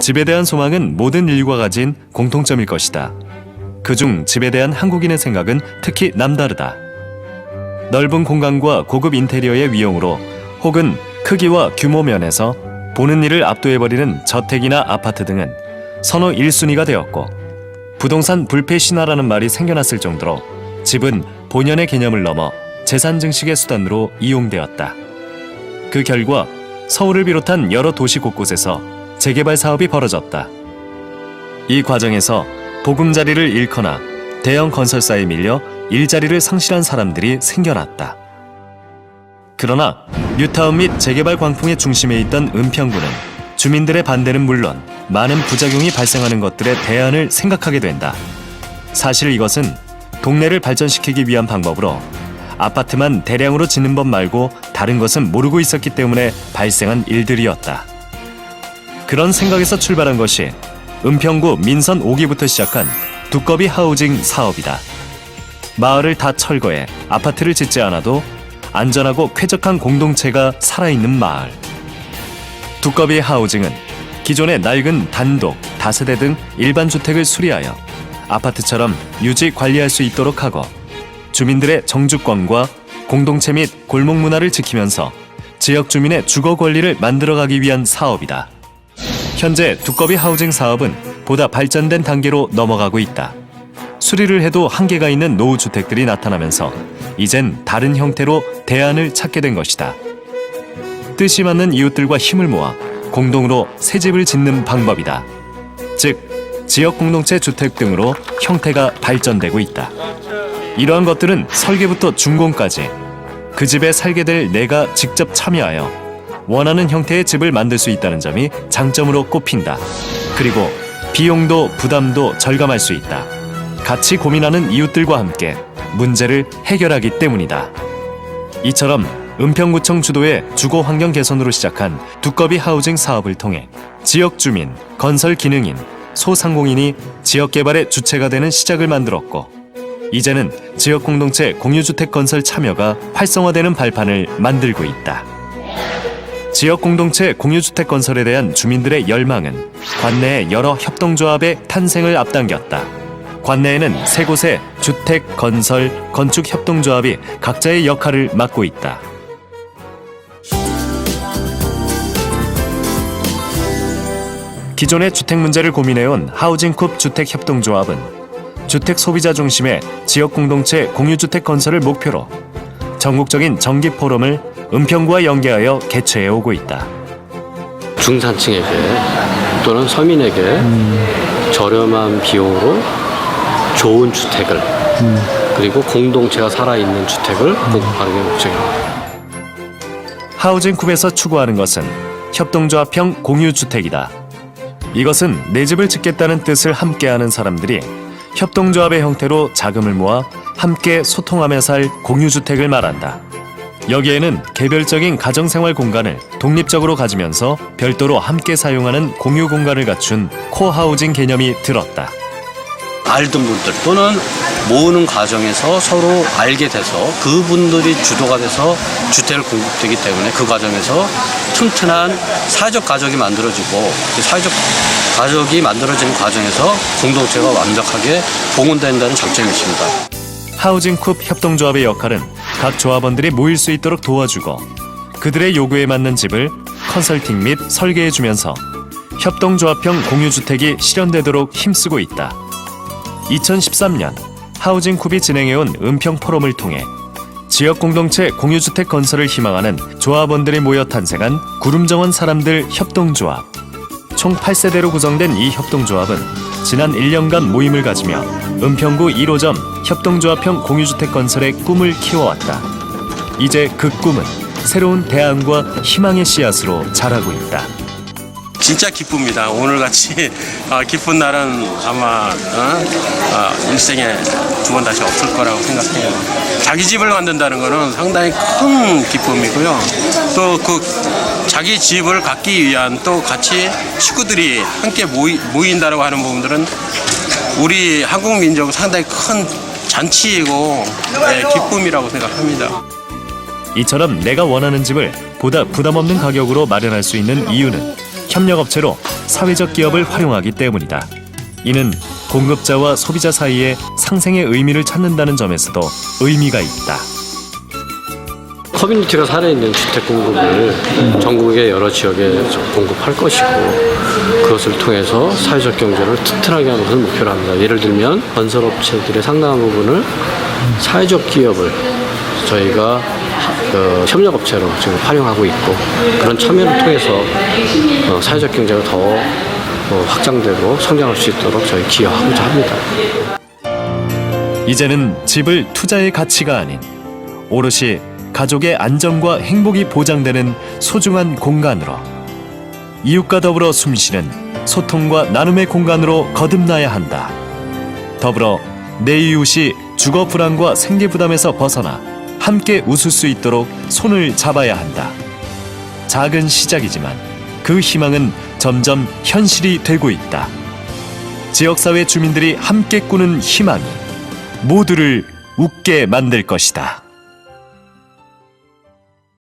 집에 대한 소망은 모든 인류가 가진 공통점일 것이다. 그중 집에 대한 한국인의 생각은 특히 남다르다. 넓은 공간과 고급 인테리어의 위용으로 혹은 크기와 규모 면에서 보는 이를 압도해버리는 저택이나 아파트 등은 선호 1순위가 되었고 부동산 불패 신화라는 말이 생겨났을 정도로 집은 본연의 개념을 넘어 재산 증식의 수단으로 이용되었다. 그 결과 서울을 비롯한 여러 도시 곳곳에서 재개발 사업이 벌어졌다. 이 과정에서 보금자리를 잃거나 대형 건설사에 밀려 일자리를 상실한 사람들이 생겨났다. 그러나 뉴타운 및 재개발 광풍의 중심에 있던 은평구는 주민들의 반대는 물론 많은 부작용이 발생하는 것들의 대안을 생각하게 된다. 사실 이것은 동네를 발전시키기 위한 방법으로 아파트만 대량으로 짓는 법 말고 다른 것은 모르고 있었기 때문에 발생한 일들이었다. 그런 생각에서 출발한 것이 은평구 민선 5기부터 시작한 두꺼비 하우징 사업이다. 마을을 다 철거해 아파트를 짓지 않아도 안전하고 쾌적한 공동체가 살아있는 마을. 두꺼비 하우징은 기존의 낡은 단독, 다세대 등 일반 주택을 수리하여 아파트처럼 유지 관리할 수 있도록 하고 주민들의 정주권과 공동체 및 골목 문화를 지키면서 지역 주민의 주거 권리를 만들어가기 위한 사업이다. 현재 두꺼비 하우징 사업은 보다 발전된 단계로 넘어가고 있다. 수리를 해도 한계가 있는 노후 주택들이 나타나면서 이젠 다른 형태로 대안을 찾게 된 것이다. 뜻이 맞는 이웃들과 힘을 모아 공동으로 새 집을 짓는 방법이다. 즉, 지역 공동체 주택 등으로 형태가 발전되고 있다. 이러한 것들은 설계부터 준공까지 그 집에 살게 될 내가 직접 참여하여 원하는 형태의 집을 만들 수 있다는 점이 장점으로 꼽힌다. 그리고 비용도 부담도 절감할 수 있다. 같이 고민하는 이웃들과 함께 문제를 해결하기 때문이다. 이처럼 은평구청 주도의 주거 환경 개선으로 시작한 두꺼비 하우징 사업을 통해 지역 주민, 건설 기능인, 소상공인이 지역 개발의 주체가 되는 시작을 만들었고 이제는 지역 공동체 공유주택 건설 참여가 활성화되는 발판을 만들고 있다. 지역 공동체 공유주택 건설에 대한 주민들의 열망은 관내의 여러 협동조합의 탄생을 앞당겼다. 관내에는 세 곳의 주택, 건설, 건축 협동조합이 각자의 역할을 맡고 있다. 기존의 주택 문제를 고민해온 하우징쿱 주택협동조합은 주택 소비자 중심의 지역 공동체 공유주택 건설을 목표로 전국적인 정기 포럼을 은평구와 연계하여 개최해 오고 있다. 중산층에게 또는 서민에게 저렴한 비용으로 좋은 주택을 그리고 공동체가 살아있는 주택을 공급하는 게 목적입니다. 하우징쿱에서 추구하는 것은 협동조합형 공유주택이다. 이것은 내 집을 짓겠다는 뜻을 함께하는 사람들이 협동조합의 형태로 자금을 모아 함께 소통하며 살 공유주택을 말한다. 여기에는 개별적인 가정생활 공간을 독립적으로 가지면서 별도로 함께 사용하는 공유 공간을 갖춘 코하우징 개념이 들었다. 알던 분들 또는 모으는 과정에서 서로 알게 돼서 그분들이 주도가 돼서 주택을 공급되기 때문에 그 과정에서 튼튼한 사회적 가족이 만들어지고 그 사회적 가족이 만들어지는 과정에서 공동체가 완벽하게 봉헌된다는 장점이 있습니다. 하우징쿱 협동조합의 역할은 각 조합원들이 모일 수 있도록 도와주고 그들의 요구에 맞는 집을 컨설팅 및 설계해주면서 협동조합형 공유주택이 실현되도록 힘쓰고 있다. 2013년 하우징쿱이 진행해온 은평 포럼을 통해 지역 공동체 공유주택 건설을 희망하는 조합원들이 모여 탄생한 구름정원 사람들 협동조합. 총 8세대로 구성된 이 협동조합은 지난 1년간 모임을 가지며 은평구 1호점 협동조합형 공유주택 건설의 꿈을 키워왔다. 이제 그 꿈은 새로운 대안과 희망의 씨앗으로 자라고 있다. 진짜 기쁩니다. 오늘같이 아, 기쁜 날은 아마 어? 아, 일생에 두 번 다시 없을 거라고 생각해요. 자기 집을 만든다는 것은 상당히 큰 기쁨이고요. 또그 자기 집을 갖기 위한 또 같이 식구들이 함께 모이, 모인다고 하는 부분들은 우리 한국 민족 상당히 큰 잔치이고 네, 기쁨이라고 생각합니다. 이처럼 내가 원하는 집을 보다 부담 없는 가격으로 마련할 수 있는 이유는 협력업체로 사회적 기업을 활용하기 때문이다. 이는 공급자와 소비자 사이에 상생의 의미를 찾는다는 점에서도 의미가 있다. 커뮤니티가 살아있는 주택 공급을 전국의 여러 지역에 공급할 것이고 그것을 통해서 사회적 경제를 튼튼하게 하는 것을 목표로 합니다. 예를 들면 건설업체들의 상당한 부분을 사회적 기업을 저희가 하- 그 협력업체로 지금 활용하고 있고 그런 참여를 통해서 어, 사회적 경제가 더 어, 확장되고 성장할 수 있도록 저희 기여하고자 합니다. 이제는 집을 투자의 가치가 아닌 오롯이 가족의 안정과 행복이 보장되는 소중한 공간으로 이웃과 더불어 숨쉬는 소통과 나눔의 공간으로 거듭나야 한다. 더불어 내 이웃이 주거 불안과 생계 부담에서 벗어나 함께 웃을 수 있도록 손을 잡아야 한다. 작은 시작이지만 그 희망은 점점 현실이 되고 있다. 지역사회 주민들이 함께 꾸는 희망이 모두를 웃게 만들 것이다.